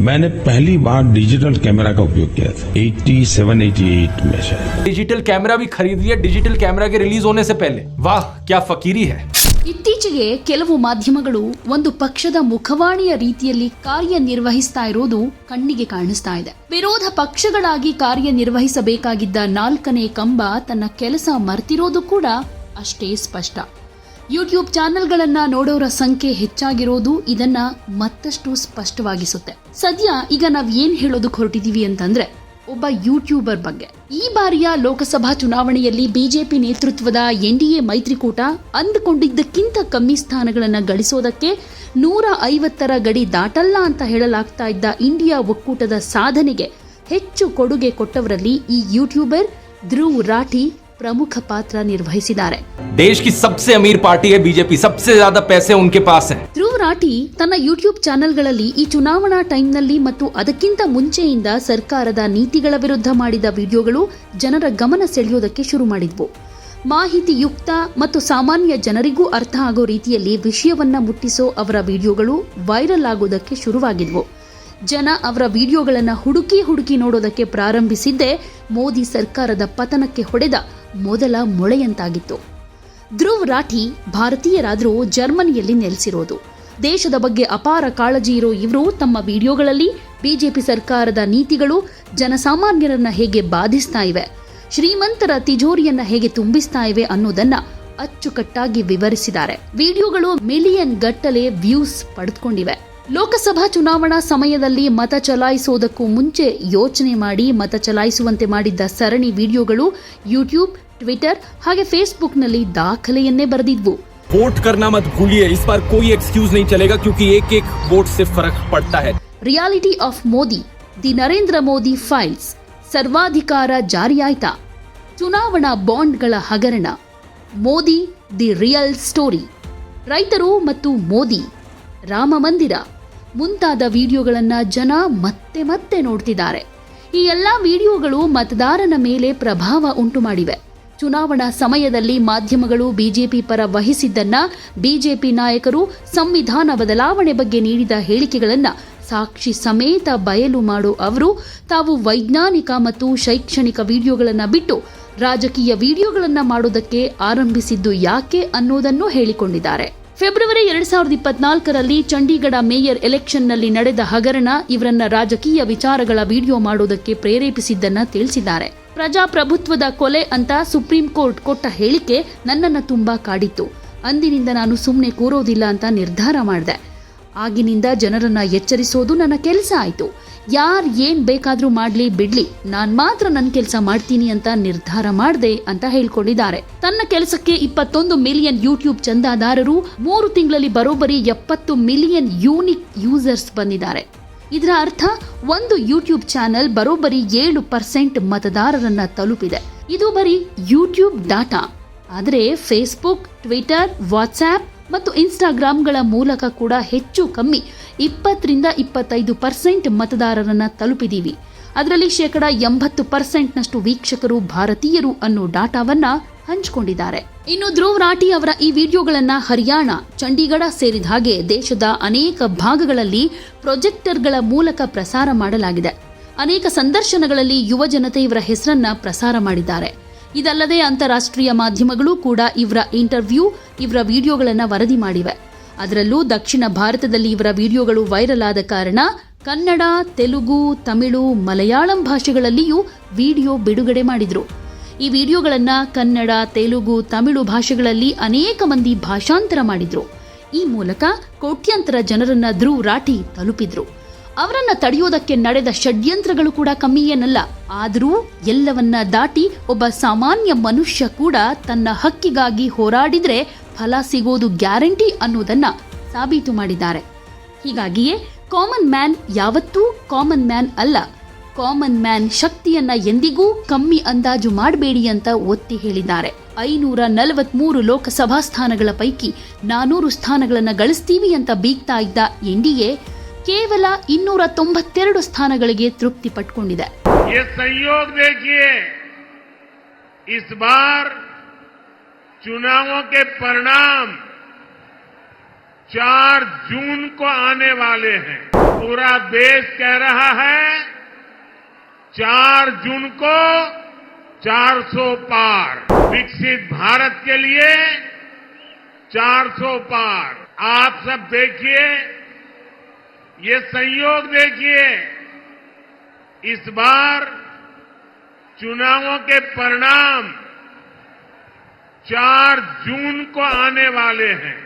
मैंने पहली बार digital camera का उपयोग किया था 87 88 में शायद डिजिटल कैमरा भी खरीद लिया डिजिटल कैमरा के रिलीज होने से पहले वाह क्या फकीरी है ಇತ್ತೀಚೆಗೆ ಕೆಲವು ಮಾಧ್ಯಮಗಳು ಒಂದು ಪಕ್ಷದ ಮುಖವಾಣಿಯ ರೀತಿಯಲ್ಲಿ ಕಾರ್ಯನಿರ್ವಹಿಸ್ತಾ ಇರೋದು ಕಣ್ಣಿಗೆ ಕಾಣಿಸ್ತಾ ಇದೆ ವಿರೋಧ ಪಕ್ಷಗಳಾಗಿ ಕಾರ್ಯನಿರ್ವಹಿಸಬೇಕಾಗಿದ್ದ ನಾಲ್ಕನೇ ಕಂಬ ತನ್ನ ಕೆಲಸ ಮರ್ತಿರೋದು ಕೂಡ ಅಷ್ಟೇ ಸ್ಪಷ್ಟ ಯೂಟ್ಯೂಬ್ ಚಾನೆಲ್ಗಳನ್ನ ನೋಡೋರ ಸಂಖ್ಯೆ ಹೆಚ್ಚಾಗಿರೋದು ಇದನ್ನ ಮತ್ತಷ್ಟು ಸ್ಪಷ್ಟವಾಗಿಸುತ್ತೆ. ಸದ್ಯ ಈಗ ನಾವ್ ಏನ್ ಹೇಳೋದಕ್ಕೆ ಹೊರಟಿದೀವಿ ಅಂತಂದ್ರೆ, ಒಬ್ಬ ಯೂಟ್ಯೂಬರ್ ಬಗ್ಗೆ. ಈ ಬಾರಿಯ ಲೋಕಸಭಾ ಚುನಾವಣೆಯಲ್ಲಿ ಬಿಜೆಪಿ ನೇತೃತ್ವದ ಎನ್ಡಿಎ ಮೈತ್ರಿಕೂಟ ಅಂದುಕೊಂಡಿದ್ದಕ್ಕಿಂತ ಕಮ್ಮಿ ಸ್ಥಾನಗಳನ್ನು ಗಳಿಸೋದಕ್ಕೆ ನೂರ ಐವತ್ತರ ಗಡಿ ದಾಟಲ್ಲ ಅಂತ ಹೇಳಲಾಗ್ತಾ ಇದ್ದ ಇಂಡಿಯಾ ಒಕ್ಕೂಟದ ಸಾಧನೆಗೆ ಹೆಚ್ಚು ಕೊಡುಗೆ ಕೊಟ್ಟವರಲ್ಲಿ ಈ ಯೂಟ್ಯೂಬರ್ ಧ್ರುವ್ ರಾಠಿ. ಪ್ರಮುಖ ಪಾತ್ರ ನಿರ್ವಹಿಸಿದ್ದಾರೆ. ದೇಶ ಸಬ್ಸೆ ಅಮೀರ್ ಪಾರ್ಟಿ ಬಿಜೆಪಿ. ಸಬ್ಸೆ ಪೈಸೆ ಉನ್ಕೆ ಪಾಸ್ ಹೈ. ಧ್ರುವ ರಾಠಿ ತನ್ನ ಯೂಟ್ಯೂಬ್ ಚಾನೆಲ್ಗಳಲ್ಲಿ ಈ ಚುನಾವಣಾ ಟೈಮ್ನಲ್ಲಿ ಮತ್ತು ಅದಕ್ಕಿಂತ ಮುಂಚೆಯಿಂದ ಸರ್ಕಾರದ ನೀತಿಗಳ ವಿರುದ್ಧ ಮಾಡಿದ ವಿಡಿಯೋಗಳು ಜನರ ಗಮನ ಸೆಳೆಯೋದಕ್ಕೆ ಶುರು ಮಾಡಿದ್ವು. ಮಾಹಿತಿಯುಕ್ತ ಮತ್ತು ಸಾಮಾನ್ಯ ಜನರಿಗೂ ಅರ್ಥ ಆಗೋ ರೀತಿಯಲ್ಲಿ ವಿಷಯವನ್ನ ಮುಟ್ಟಿಸೋ ಅವರ ವಿಡಿಯೋಗಳು ವೈರಲ್ ಆಗೋದಕ್ಕೆ ಶುರುವಾಗಿದ್ವು. ಜನ ಅವರ ವಿಡಿಯೋಗಳನ್ನು ಹುಡುಕಿ ಹುಡುಕಿ ನೋಡೋದಕ್ಕೆ ಪ್ರಾರಂಭಿಸಿದ್ದೇ ಮೋದಿ ಸರ್ಕಾರದ ಪತನಕ್ಕೆ ಹೊಡೆದ ಮೊದಲ ಮೊಳೆಯಂತಾಗಿತ್ತು. ಧ್ರುವ್ ರಾಠಿ ಭಾರತೀಯರಾದರೂ ಜರ್ಮನಿಯಲ್ಲಿ ನೆಲೆಸಿರೋದು. ದೇಶದ ಬಗ್ಗೆ ಅಪಾರ ಕಾಳಜಿ ಇರೋ ಇವರು ತಮ್ಮ ವಿಡಿಯೋಗಳಲ್ಲಿ ಬಿಜೆಪಿ ಸರ್ಕಾರದ ನೀತಿಗಳು ಜನಸಾಮಾನ್ಯರನ್ನ ಹೇಗೆ ಬಾಧಿಸ್ತಾ ಇವೆ, ಶ್ರೀಮಂತರ ತಿಜೋರಿಯನ್ನ ಹೇಗೆ ತುಂಬಿಸ್ತಾ ಇವೆ ಅನ್ನೋದನ್ನ ಅಚ್ಚುಕಟ್ಟಾಗಿ ವಿವರಿಸಿದ್ದಾರೆ. ವಿಡಿಯೋಗಳು ಮಿಲಿಯನ್ ಗಟ್ಟಲೆ ವ್ಯೂಸ್ ಪಡೆದುಕೊಂಡಿವೆ ಲೋಕಸಭಾ ಚುನಾವಣಾ ಸಮಯದಲ್ಲಿ ಮತ ಚಲಾಯಿಸೋದಕ್ಕೂ ಮುಂಚೆ ಯೋಚನೆ ಮಾಡಿ ಮತ ಚಲಾಯಿಸುವಂತೆ ಮಾಡಿದ್ದ ಸರಣಿ ವಿಡಿಯೋಗಳು ಯೂಟ್ಯೂಬ್ ಟ್ವಿಟರ್ ಹಾಗೆ ಫೇಸ್ಬುಕ್ನಲ್ಲಿ ದಾಖಲೆಯನ್ನೇ ಬರೆದಿದ್ವು वोट करना मत भूलिए इस बार कोई एक्सक्यूज नहीं चलेगा क्योंकि एक एक वोट से फर्क पड़ता है reality of Modi the Narendra Modi files ಸರ್ವಾಧಿಕಾರ ಜಾರಿಯಾಯ್ತಾ ಚುನಾವಣಾ ಬಾಂಡ್ಗಳ ಹಗರಣ ಮೋದಿ ದಿ ರಿಯಲ್ ಸ್ಟೋರಿ ರೈತರು ಮತ್ತು ಮೋದಿ ರಾಮ ಮಂದಿರ ಮುಂತಾದ ವಿಡಿಯೋಗಳನ್ನು ಜನ ಮತ್ತೆ ಮತ್ತೆ ನೋಡ್ತಿದ್ದಾರೆ. ಈ ಎಲ್ಲ ವಿಡಿಯೋಗಳು ಮತದಾರನ ಮೇಲೆ ಪ್ರಭಾವ ಉಂಟು ಮಾಡಿವೆ. ಚುನಾವಣಾ ಸಮಯದಲ್ಲಿ ಮಾಧ್ಯಮಗಳು ಬಿಜೆಪಿ ಪರ ವಹಿಸಿದ್ದನ್ನ ಬಿಜೆಪಿ ನಾಯಕರು ಸಂವಿಧಾನ ಬದಲಾವಣೆ ಬಗ್ಗೆ ನೀಡಿದ ಹೇಳಿಕೆಗಳನ್ನು ಸಾಕ್ಷಿ ಸಮೇತ ಬಯಲು ಮಾಡೋ ಅವರು ತಾವು ವೈಜ್ಞಾನಿಕ ಮತ್ತು ಶೈಕ್ಷಣಿಕ ವಿಡಿಯೋಗಳನ್ನು ಬಿಟ್ಟು ರಾಜಕೀಯ ವಿಡಿಯೋಗಳನ್ನು ಮಾಡೋದಕ್ಕೆ ಆರಂಭಿಸಿದ್ದು ಯಾಕೆ ಅನ್ನೋದನ್ನು ಹೇಳಿಕೊಂಡಿದ್ದಾರೆ. ಫೆಬ್ರವರಿ ಎರಡ್ ಸಾವಿರದ ಇಪ್ಪತ್ನಾಲ್ಕರಲ್ಲಿ ಚಂಡೀಗಢ ಮೇಯರ್ ಎಲೆಕ್ಷನ್ನಲ್ಲಿ ನಡೆದ ಹಗರಣ ಇವರನ್ನ ರಾಜಕೀಯ ವಿಚಾರಗಳ ವಿಡಿಯೋ ಮಾಡೋದಕ್ಕೆ ಪ್ರೇರೇಪಿಸಿದ್ದನ್ನ ತಿಳಿಸಿದ್ದಾರೆ. ಪ್ರಜಾಪ್ರಭುತ್ವದ ಕೊಲೆ ಅಂತ ಸುಪ್ರೀಂ ಕೋರ್ಟ್ ಕೊಟ್ಟ ಹೇಳಿಕೆ ನನ್ನನ್ನು ತುಂಬಾ ಕಾಡಿತ್ತು. ಅಂದಿನಿಂದ ನಾನು ಸುಮ್ಮನೆ ಕೂರೋದಿಲ್ಲ ಅಂತ ನಿರ್ಧಾರ ಮಾಡಿದೆ. ಆಗಿನಿಂದ ಜನರನ್ನ ಎಚ್ಚರಿಸೋದು ನನ್ನ ಕೆಲಸ ಆಯಿತು. ಯಾರ್ ಏನ್ ಬೇಕಾದರೂ ಮಾಡ್ಲಿ, ಬಿಡ್ಲಿ. ನಾನು ಮಾತ್ರ ನನ್ನ ಕೆಲಸ ಮಾಡ್ತೀನಿ ಅಂತ ನಿರ್ಧಾರ ಮಾಡಿದೆ ಅಂತ ಹೇಳ್ಕೊಂಡಿದ್ದಾರೆ. ತನ್ನ ಕೆಲಸಕ್ಕೆ ಇಪ್ಪತ್ತೊಂದು ಮಿಲಿಯನ್ ಯೂಟ್ಯೂಬ್ ಚಂದಾದಾರರು ಮೂರು ತಿಂಗಳಲ್ಲಿ ಬರೋಬ್ಬರಿ ಎಪ್ಪತ್ತು ಮಿಲಿಯನ್ ಯೂನಿಕ್ ಯೂಸರ್ಸ್ ಬಂದಿದ್ದಾರೆ. ಇದರ ಅರ್ಥ, ಒಂದು ಯೂಟ್ಯೂಬ್ ಚಾನೆಲ್ ಬರೋಬ್ಬರಿ ಏಳು ಪರ್ಸೆಂಟ್ ಮತದಾರರನ್ನ ತಲುಪಿದೆ. ಇದು ಬರೀ ಯೂಟ್ಯೂಬ್ ಡಾಟಾ. ಆದರೆ ಫೇಸ್ಬುಕ್ ಟ್ವಿಟರ್ ವಾಟ್ಸ್ಆಪ್ ಮತ್ತು ಇನ್ಸ್ಟಾಗ್ರಾಮ್ಗಳ ಮೂಲಕ ಕೂಡ ಹೆಚ್ಚು ಕಮ್ಮಿ ಇಪ್ಪತ್ತರಿಂದ ಇಪ್ಪತ್ತೈದು ಪರ್ಸೆಂಟ್ ಮತದಾರರನ್ನು ತಲುಪಿದೀವಿ. ಅದರಲ್ಲಿ ಶೇಕಡ ಎಂಬತ್ತು ಪರ್ಸೆಂಟ್ನಷ್ಟು ವೀಕ್ಷಕರು ಭಾರತೀಯರು ಅನ್ನೋ ಡಾಟಾವನ್ನು ಹಂಚಿಕೊಂಡಿದ್ದಾರೆ. ಇನ್ನು ಧ್ರುವ್ ರಾಠಿ ಅವರ ಈ ವಿಡಿಯೋಗಳನ್ನು ಹರಿಯಾಣ, ಚಂಡೀಗಢ ಸೇರಿದ ಹಾಗೆ ದೇಶದ ಅನೇಕ ಭಾಗಗಳಲ್ಲಿ ಪ್ರೊಜೆಕ್ಟರ್ಗಳ ಮೂಲಕ ಪ್ರಸಾರ ಮಾಡಲಾಗಿದೆ. ಅನೇಕ ಸಂದರ್ಶನಗಳಲ್ಲಿ ಯುವ ಜನತೆ ಇವರ ಹೆಸರನ್ನ ಪ್ರಸಾರ ಮಾಡಿದ್ದಾರೆ. ಇದಲ್ಲದೆ ಅಂತಾರಾಷ್ಟ್ರೀಯ ಮಾಧ್ಯಮಗಳು ಕೂಡ ಇವರ ಇಂಟರ್ವ್ಯೂ, ಇವರ ವಿಡಿಯೋಗಳನ್ನು ವರದಿ ಮಾಡಿವೆ. ಅದರಲ್ಲೂ ದಕ್ಷಿಣ ಭಾರತದಲ್ಲಿ ಇವರ ವಿಡಿಯೋಗಳು ವೈರಲ್ ಆದ ಕಾರಣ ಕನ್ನಡ, ತೆಲುಗು, ತಮಿಳು, ಮಲಯಾಳಂ ಭಾಷೆಗಳಲ್ಲಿಯೂ ವಿಡಿಯೋ ಬಿಡುಗಡೆ ಮಾಡಿದರು. ಈ ವಿಡಿಯೋಗಳನ್ನು ಕನ್ನಡ, ತೆಲುಗು, ತಮಿಳು ಭಾಷೆಗಳಲ್ಲಿ ಅನೇಕ ಮಂದಿ ಭಾಷಾಂತರ ಮಾಡಿದರು. ಈ ಮೂಲಕ ಕೋಟ್ಯಂತರ ಜನರನ್ನ ಧ್ರುವ್ ರಾಠಿ ತಲುಪಿದ್ರು. ಅವರನ್ನ ತಡೆಯೋದಕ್ಕೆ ನಡೆದ ಷಡ್ಯಂತ್ರಗಳು ಕೂಡ ಕಮ್ಮಿ ಏನಲ್ಲ. ಆದರೂ ಎಲ್ಲವನ್ನ ದಾಟಿ ಒಬ್ಬ ಸಾಮಾನ್ಯ ಮನುಷ್ಯ ಕೂಡ ತನ್ನ ಹಕ್ಕಿಗಾಗಿ ಹೋರಾಡಿದ್ರೆ ಫಲ ಸಿಗೋದು ಗ್ಯಾರಂಟಿ ಅನ್ನೋದನ್ನ ಸಾಬೀತು ಮಾಡಿದ್ದಾರೆ. ಹೀಗಾಗಿಯೇ ಕಾಮನ್ ಮ್ಯಾನ್ ಯಾವತ್ತೂ ಕಾಮನ್ ಮ್ಯಾನ್ ಅಲ್ಲ. ಕಾಮನ್ ಮ್ಯಾನ್ ಶಕ್ತಿಯನ್ನ ಎಂದಿಗೂ ಕಮ್ಮಿ ಅಂದಾಜು ಮಾಡಬೇಡಿ ಅಂತ ಒತ್ತಿ ಹೇಳಿದ್ದಾರೆ. ಐನೂರ ನಲವತ್ಮೂರು ಲೋಕಸಭಾ ಸ್ಥಾನಗಳ ಪೈಕಿ ನಾನೂರು ಸ್ಥಾನಗಳನ್ನು ಗಳಿಸ್ತೀವಿ ಅಂತ ಬೀಗ್ತಾ ಇದ್ದ ಎನ್ಡಿಎ ಕೇವಲ ಇನ್ನೂರ ತೊಂಬತ್ತೆರಡು ಸ್ಥಾನಗಳಿಗೆ ತೃಪ್ತಿ ಪಟ್ಕೊಂಡಿದೆ ये संयोग देखिए इस बार चुनावों के परिणाम 4 जून को आने वाले हैं पूरा देश कह रहा है चार जून को 400 पार विकसित भारत के लिए 400 पार आप सब देखिए ये संयोग देखिए, इस बार चुनावों के परिणाम 4 जून को आने वाले हैं।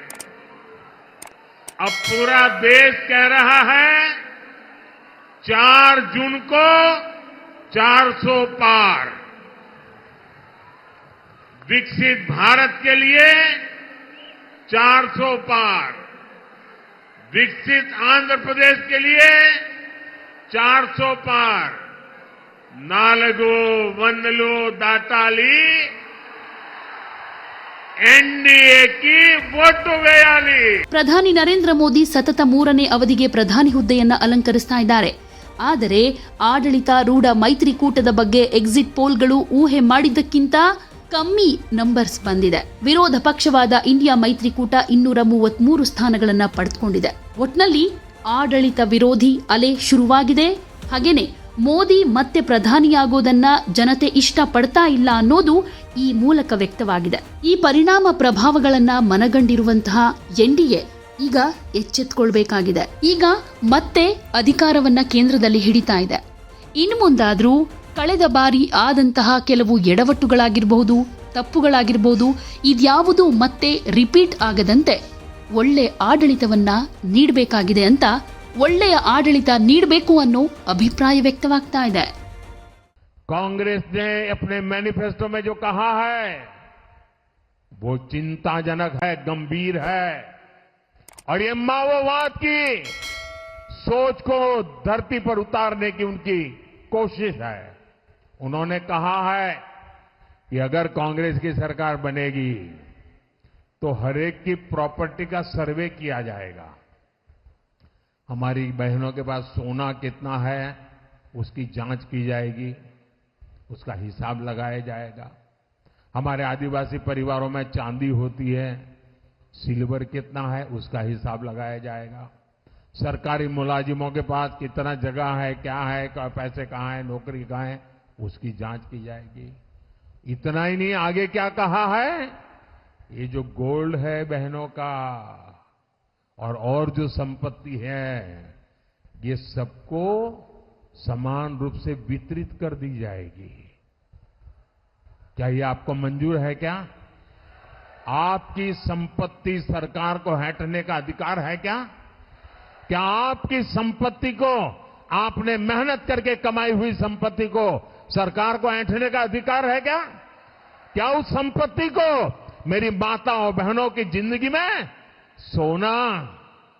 अब पूरा देश कह रहा है 4 जून को 400 पार। विकसित भारत के लिए 400 पार। विकसित आंध्र प्रदेश के लिए 400 पार नालगो वंदलो दाताली एनडीए की वोट वेयाली ಪ್ರಧಾನಿ ನರೇಂದ್ರ ಮೋದಿ ಸತತ ಮೂರನೇ ಅವಧಿಗೆ ಪ್ರಧಾನಿ ಹುದ್ದೆಯನ್ನ ಅಲಂಕರಿಸ್ತಾ ಇದ್ದಾರೆ ಆದರೆ ಆಡಳಿತಾರೂಢ ಮೈತ್ರಿಕೂಟದ ಬಗ್ಗೆ ಎಕ್ಸಿಟ್ ಪೋಲ್ಗಳು ಊಹೆ ಮಾಡಿದ್ದಕ್ಕಿಂತ ಕಮ್ಮಿ ನಂಬರ್ಸ್ ಬಂದಿದೆ. ವಿರೋಧ ಪಕ್ಷವಾದ ಇಂಡಿಯಾ ಮೈತ್ರಿಕೂಟ ಇನ್ನೂರ ಮೂವತ್ಮೂರು ಸ್ಥಾನಗಳನ್ನು ಪಡೆದುಕೊಂಡಿದೆ. ಒಟ್ನಲ್ಲಿ ಆಡಳಿತ ವಿರೋಧಿ ಅಲೆ ಶುರುವಾಗಿದೆ. ಹಾಗೇನೆ ಮೋದಿ ಮತ್ತೆ ಪ್ರಧಾನಿಯಾಗೋದನ್ನ ಜನತೆ ಇಷ್ಟ ಪಡ್ತಾ ಇಲ್ಲ ಅನ್ನೋದು ಈ ಮೂಲಕ ವ್ಯಕ್ತವಾಗಿದೆ. ಈ ಪರಿಣಾಮ ಪ್ರಭಾವಗಳನ್ನ ಮನಗಂಡಿರುವಂತಹ ಎನ್ಡಿಎ ಈಗ ಎಚ್ಚೆತ್ಕೊಳ್ಬೇಕಾಗಿದೆ. ಈಗ ಮತ್ತೆ ಅಧಿಕಾರವನ್ನ ಕೇಂದ್ರದಲ್ಲಿ ಹಿಡಿತಾ ಇದೆ. ಇನ್ನು ಮುಂದಾದ್ರೂ ಕಳೆದ ಬಾರಿ ಆದಂತಹ ಕೆಲವು ಎಡವಟ್ಟುಗಳಾಗಿರಬಹುದು ತಪ್ಪುಗಳಾಗಿರಬಹುದು ಇದ್ಯಾವುದೂ ಮತ್ತೆ ರಿಪೀಟ್ ಆಗದಂತೆ ಒಳ್ಳೆ ಆಡಳಿತವನ್ನ ನೀಡಬೇಕಾಗಿದೆ ಅಂತ ಒಳ್ಳೆಯ ಆಡಳಿತ ನೀಡಬೇಕು ಅನ್ನೋ ಅಭಿಪ್ರಾಯ ವ್ಯಕ್ತವಾಗ್ತಾ ಇದೆ कांग्रेस ने अपने मैनिफेस्टो में जो कहा है वो चिंताजनक है गंभीर है और ये माओवाद की सोच को धरती पर उतारने की उनकी कोशिश है उन्होंने कहा है कि अगर कांग्रेस की सरकार बनेगी तो हरेक की प्रॉपर्टी का सर्वे किया जाएगा। हमारी बहनों के पास सोना कितना है, उसकी जाँच की जाएगी, उसका हिसाब लगाया जाएगा। हमारे आदिवासी परिवारों में चांदी होती है, सिल्वर कितना है, उसका हिसाब लगाया जाएगा। सरकारी मुलाजिमों के पास कितना जगह है, क्या है पैसे कहाँ है, नौकरी कहाँ है उसकी जाँच की जाएगी। इतना ही नहीं, आगे क्या कहा है? ये जो गोल्ड है बहनों का, और और जो संपत्ति है, ये सबको समान रूप से वितरित कर दी जाएगी। क्या ये आपको मंजूर है क्या? आपकी संपत्ति सरकार को हटने का अधिकार है क्या? क्या आपकी संपत्ति को, आपने मेहनत करके कमाई हुई संपत्ति को सरकार को ऐंठने का अधिकार है क्या? क्या उस संपत्ति को मेरी माता और बहनों की ज़िंदगी में सोना